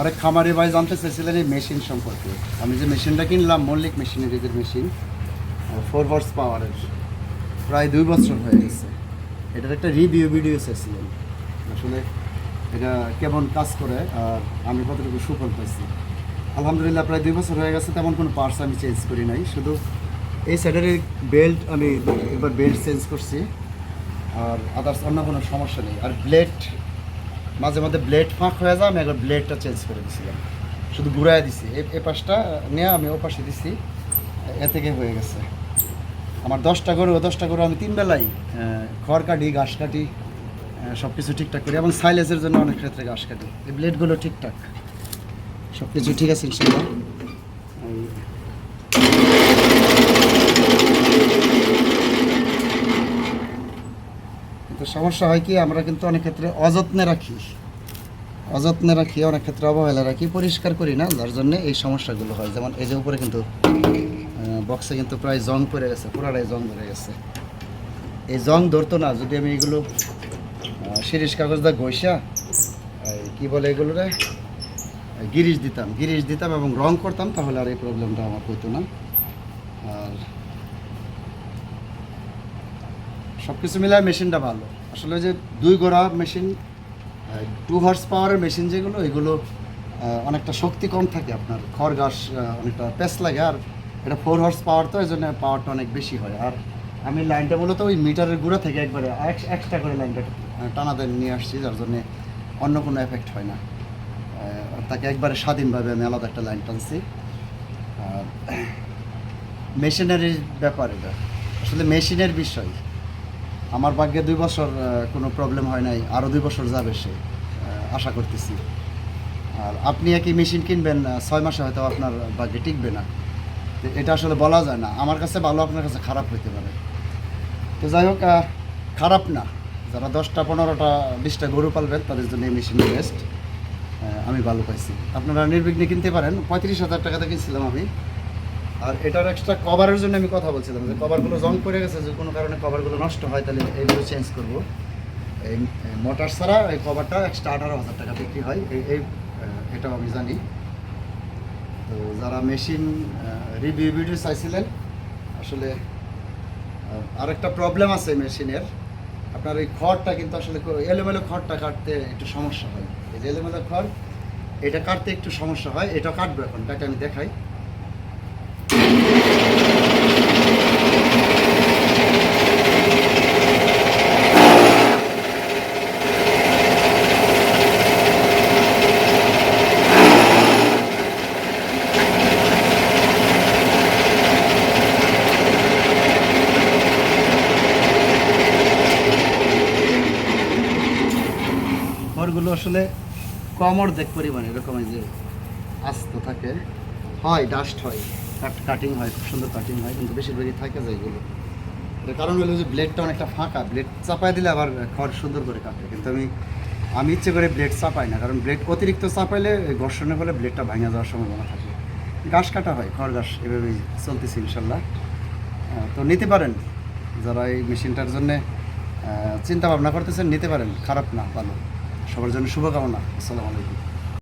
আরেক খামারি ভাই জানতে চাইছিলেন এই মেশিন সম্পর্কে। আমি যে মেশিনটা কিনলাম, মল্লিক মেশিনারিজের মেশিন ফোর হর্স পাওয়ারের প্রায় দুই বছর হয়ে গেছে। এটার একটা রিভিউ ভিডিও চাইছিলেন আসলে এটা কেমন কাজ করে আর আমি কতটুকু সুফল পাইছি। আলহামদুলিল্লাহ, প্রায় দুই বছর হয়ে গেছে, তেমন কোনো পার্টস আমি চেঞ্জ করি নাই। শুধু এই সাইডের বেল্ট আমি একবার বেল্ট চেঞ্জ করছি। আর আদার্স অন্য কোনো সমস্যা নেই। আর ব্লেড মাঝে মাঝে ব্লেড ফাঁক হয়ে যায়, আমি একবার ব্লেডটা চেঞ্জ করে দিছিলাম। শুধু ঘুরাই দিছি। এ পাশটা নিয়ে আমি ও পাশে দিছি। এ থেকে হয়ে গেছে। আমার দশটা গরু, ও দশটা গরু আমি তিন বেলাই খড় কাটি, ঘাস কাটি সব কিছু ঠিকঠাক করি। এবং সাইলেজের জন্য অনেক ক্ষেত্রে ঘাস কাটি। এই ব্লেডগুলো ঠিকঠাক। সব কিছু ঠিক আছে, ইনশাল্লাহ এই কিন্তু সমস্যা হয় কি, আমরা কিন্তু অনেক ক্ষেত্রে অযত্নে রাখি। অযত্নে রাখি, অনেক ক্ষেত্রে অবহেলা রাখি, পরিষ্কার করি না, যার জন্য এই সমস্যাগুলো হয়। যেমন এই যে উপরে কিন্তু বক্সে কিন্তু প্রায় জং পড়ে গেছে, পুরাটাই জং ধরে গেছে। এই জং ধরতো না, যদি আমি এগুলো শিরিষ কাগজ দা এই কি বলে এগুলো রে গিরিশ দিতাম গিরিশ দিতাম এবং রং করতাম, তাহলে আর এই প্রবলেমটা আমার হতো না। আর সব কিছু মিলায় মেশিনটা ভালো। আসলে যে দুই গোড়া মেশিন টু হর্স পাওয়ারের মেশিন যেগুলো এগুলো অনেকটা শক্তি কম থাকে আপনার। খড় ঘাস অনেকটা পেস লাগে আর এটা ফোর হর্স পাওয়ার তো এই জন্য পাওয়ারটা অনেক বেশি হয়। আর আমি লাইনটা মূলত ওই মিটারের গুঁড়া থেকে একবারে এক্সট্রা করে লাইনটা আহ, টানা দেন নিয়ে আসছি যার জন্য অন্য কোনো এফেক্ট হয় না। তাকে একবারে স্বাধীনভাবে আমি আলাদা একটা লাইন টানছি। আর মেশিনারির ব্যাপার এটা। আসলে মেশিনের বিষয়। আমার ভাগ্যে দুই বছর কোনো প্রবলেম হয় নাই আরও দুই বছর যাবে সে আশা করতেছি। আর আপনি একই মেশিন কিনবেন ছয় মাসে হয়তো আপনার ভাগ্যে টিকবে না। এটা আসলে বলা যায় না। আমার কাছে ভালো, আপনার কাছে খারাপ হইতে পারে। তো যাই হোক খারাপ না। যারা দশটা, পনেরোটা, বিশটা গরু পালবেন তাদের জন্য এই মেশিন বেস্ট আমি ভালো পাইছি। আপনারা নির্বিঘ্নে কিনতে পারেন। পঁয়ত্রিশ হাজার টাকাতে কিনছিলাম আমি। আর এটার এক্সট্রা কভারের জন্য আমি কথা বলছিলাম যে কভারগুলো জং পড়ে গেছে, যে কোনো কারণে কভারগুলো নষ্ট হয়, তাহলে এইগুলো চেঞ্জ করব। এই মোটর ছাড়া এই কভারটা এক্সট্রা আঠারো হাজার টাকা বিক্রি হয়। এই এটাও আমি জানি। তো যারা মেশিন রিভিউ ভিডিও চাইছিলেন, আসলে আরেকটা প্রবলেম আছে মেশিনের আপনার এই খড়টা কিন্তু আসলে এলোমেলো খড়টা কাটতে একটু সমস্যা হয়। এই যে এলোমেলো খড়, এটা কাটতে একটু সমস্যা হয়। এটা কাটবো এখন, তাকে আমি দেখাই। খড়গুলো আসলে কম অর্ধেক পরিমাণে, এরকম এই যে আস্ত থাকে। হয় ডাস্ট হয়। কাট হয়, খুব সুন্দর কাটিং হয়, কিন্তু বেশিরভাগই থাকে যায় এগুলো। কারণ হলো যে ব্লেডটা অনেকটা ফাঁকা। ব্লেড চাপায় দিলে আবার খড় সুন্দর করে কাটে। কিন্তু আমি আমি ইচ্ছে করে ব্লেড চাপাই না। কারণ ব্লেড অতিরিক্ত চাপাইলে ঘর্ষণের ফলে ব্লেডটা ভাঙা যাওয়ার সম্ভাবনা থাকে। ঘাস কাটা হয়, খড় ঘাস এভাবেই চলতেছে ইনশাল্লাহ। তো নিতে পারেন। যারা এই মেশিনটার জন্যে চিন্তা ভাবনা করতেছেন, নিতে পারেন। খারাপ না, ভালো। সবার জন্য শুভকামনা। আসসালামু আলাইকুম।